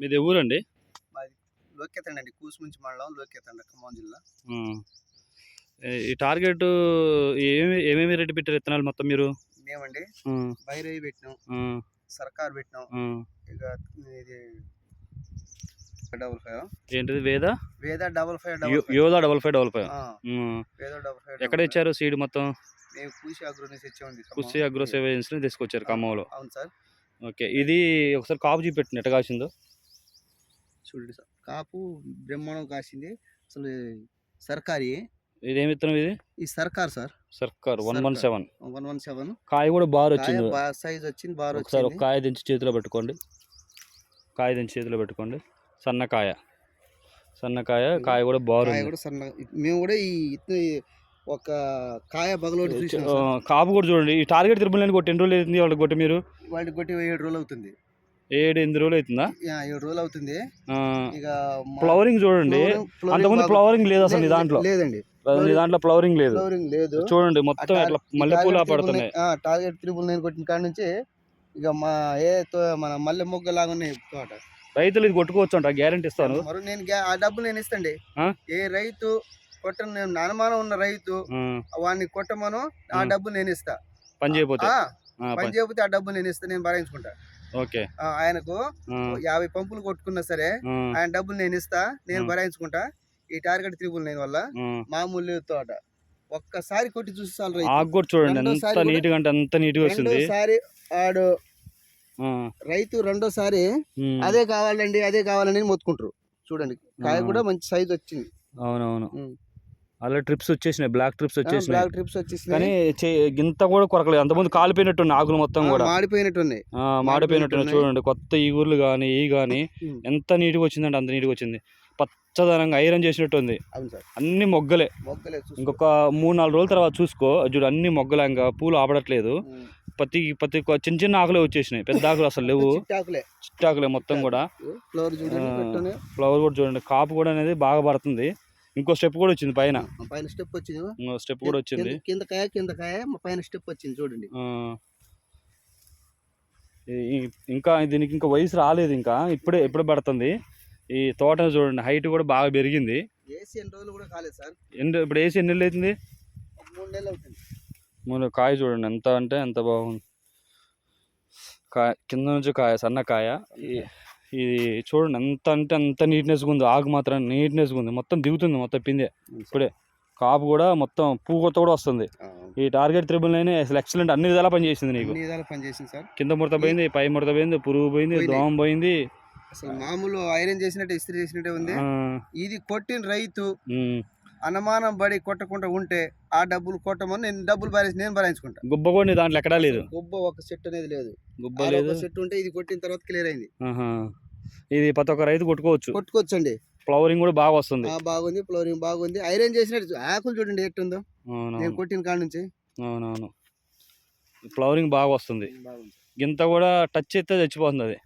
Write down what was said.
మీది ఊరండి? లోకేతండి అండి. కూసుముంచి మండలం లోకేతండి ఖమ్మం జిల్లా. ఈ టార్గెట్ ఏమేమి ఏమేమి రేటు పెట్టారు విత్తనాలు మొత్తం మీరు? మేమండి ఆ, బైరవి పెట్టినాం సర్కార్ పెట్టినాం. ఇక ఇది డబుల్ ఫైవ్. ఏంటిది? వేద? వేద డబుల్ ఫైవ్ యో- double five. Double five. Veda double five ఎక్కడ. ఇచ్చారు సీడ్ మొత్తం? మేము కూసి అగ్రో నుంచి ఇచ్చామండి. కుస్సీ అగ్రో సేవ ఏజెన్సీ తీసుకొచ్చారు ఖమ్మంలో. అవును సార్. ఓకే. ఇది ఒకసారి కాపు చూపెట్టిన ఎట్ట కాసిందో. చూడండి సార్. కాపు బ్రహ్మాండం కాసింది. అసలు సర్కారీ. ఇది ఏమి విత్తనం ఇది? ఈ Sarkar sir. Sarkar one one. Seven. One one seven. కాయ కూడా బాగా వచ్చింది. సైజ్ వచ్చింది బాగా ఒకసారి ఒక కాయ దించి చేతిలో పెట్టుకోండి. కాయ దించి చేతిలో పెట్టుకోండి. సన్నకాయ సన్నకాయ కాయ కూడా బాగుంది. కూడా సన్న మేము కూడా ఈ ఒక కాయ బగలోటి కాపు కూడా చూడండి. ఈ టార్గెట్ తిరుమలని కొట్టి ఎన్ని రోజులు అవుతుంది వాళ్ళకి కొట్టి మీరు? వాటికి కొట్టి ఏడు రోజులు అవుతుంది. ఏడు ఎనిమిది రోజులు అవుతుందా? ఏడు రోజులు అవుతుంది. ఇక ఫ్లవరింగ్ చూడండి. అంతకుముందు ఫ్లవరింగ్ లేదు అసలు దాంట్లో. లేదండి. దాంట్లో ఫ్లవరింగ్ లేదు. ఫ్లవరింగ్ లేదు. చూడండి మొత్తం మల్లెపూల టార్గెట్ పడుతున్నాయి టార్గెట్ త్రిబుల్ నైన్ కొట్టిన కాడ నుంచి ఇక మా ఏ తో- మన మల్లె మొగ్గ లాగా ఉన్నాయి తోట. రైతులు ఇది కొట్టుకోవచ్చు అంట గ్యారంటీ ఇస్తాను నేను ఆ డబ్బులు నేను ఇస్తండి? ఏ రైతు కొట్టను నేను అనుమానం ఉన్న రైతు వాడిని కొట్టమను ఆ. డబ్బులు నేను ఇస్తా. పని ఆ, పని. చేయకపోతే ఆ డబ్బులు నేను ఇస్తా నేను భరించుకుంటా. ఆయనకు యాభై పంపులు కొట్టుకున్నా సరే ఆయన డబ్బులు నేను ఇస్తా నేను. భరాయించుకుంటా. ఈ టార్గెట్ త్రిబుల్ నైన్ వల్ల. మామూలు లేదు తోట. ఒక్కసారి కొట్టి చూసి. ఆకు చూడండి రెండోసారి ఎంత కూడా- నీట్గా అంటే అంత నీట్గా వస్తుంది రెండోసారి ఆడు రైతు రెండోసారి అదే కావాలండి అదే కావాలని మొత్తుకుంటారు. చూడండి కాయ. కూడా మంచి సైజ్ వచ్చింది. అవునవును. అలా ట్రిప్స్ వచ్చేసినాయి బ్లాక్ ట్రిప్స్ వచ్చేసినాయి. బ్లాక్ ట్రిప్స్ వచ్చేసినాయి. కానీ గింత కూడా కొరకలేదు. అంతకుముందు కాలిపోయినట్టు ఆకులు మొత్తం కూడా. మాడిపోయినట్టున్నాయి. మాడిపోయినట్టు మాడిపోయినట్టున్నాయి. చూడండి కొత్త ఈగుర్లు కానీ ఈ కానీ. ఎంత నీట్గా వచ్చిందంటే అంత నీట్గా వచ్చింది. పచ్చదనంగా ఐరన్ చేసినట్టు ఉంది. అన్ని మొగ్గలే. ఇంకొక మూడు నాలుగు రోజుల తర్వాత చూసుకో. చూడు అన్ని మొగ్గలే. ఇంకా పూలు ఆపడట్లేదు. ప్రతి ప్రతి చిన్న చిన్న ఆకులే వచ్చేసినాయి. పెద్ద ఆకులు అసలు లేవు. చిట్టాకులే మొత్తం కూడా. ఫ్లవర్ కూడా చూడండి. కాపు కూడా అనేది బాగా పడుతుంది. ఇంకో స్టెప్ కూడా వచ్చింది పైన. పైన స్టెప్ వచ్చింది ఇంకో స్టెప్ కూడా వచ్చింది. కింద- కాయ కింద కాయ మా పైన స్టెప్ వచ్చింది చూడండి. ఇంకా దీనికి ఇంకా వయసు రాలేదు ఇంకా. ఇప్పుడే ఇప్పుడే పడుతుంది? ఈ తోట చూడండి హైట్ కూడా బాగా పెరిగింది. ఏసీ ఎన్ని రోజులు కూడా కాలేదు సార్. ఎన్ని ఇప్పుడు వేసి ఎన్ని నెలలు అవుతుంది? మూడు నెలలు అవుతుంది. మన కాయ చూడండి ఎంత అంటే ఎంత బాగుంది. కాయ కింద నుంచి కాయ సన్న కాయ. ఇది చూడండి ఎంత అంటే అంత నీట్నెస్గా ఉంది. ఆకు మాత్రం నీట్నెస్గా ఉంది. మొత్తం దిగుతుంది మొత్తం పిందే. ఇప్పుడే కాపు కూడా మొత్తం పువ్వు కొత్త కూడా వస్తుంది. ఈ టార్గెట్ త్రిబుల్ నైన్ అసలు ఎక్సలెంట్ అన్ని విధాలా పనిచేసింది నీకు. పనిచేసింది సార్. కింద ముడత పోయింది పై ముడత పోయింది పురుగు పోయింది. దోమ పోయింది. అసలు మామూలు ఐరన్ చేసినట్టే ఇస్త్రీ చేసినట్టే ఉంది. ఇది కొట్టిన రైతు. అనుమానం పడి కొట్టకుండా ఉంటే ఆ డబ్బులు కొట్టమని నేను డబ్బులు భరించి నేను భరించుకుంటా. గుబ్బ కూడా నీ దాంట్లో ఎక్కడా లేదు? గొబ్బ ఒక సెట్ అనేది లేదు. గుబ్బ లేదు? సెట్ ఉంటే ఇది కొట్టిన తర్వాత క్లియర్ అయింది. ఇది ప్రతి ఒక్క రైతు కొట్టుకోవచ్చు. కొట్టుకోవచ్చండి. ఫ్లవరింగ్ కూడా బాగా వస్తుంది. ఆ బాగుంది ఫ్లోరింగ్ బాగుంది. ఐరన్ చేసినట్టు ఆకులు చూడండి ఎట్టుందో. నేను కొట్టిన కాడ నుంచి. అవునవును. ఫ్లవరింగ్ బాగా వస్తుంది. గింత కూడా టచ్ అయితే చచ్చిపోతుంది అది.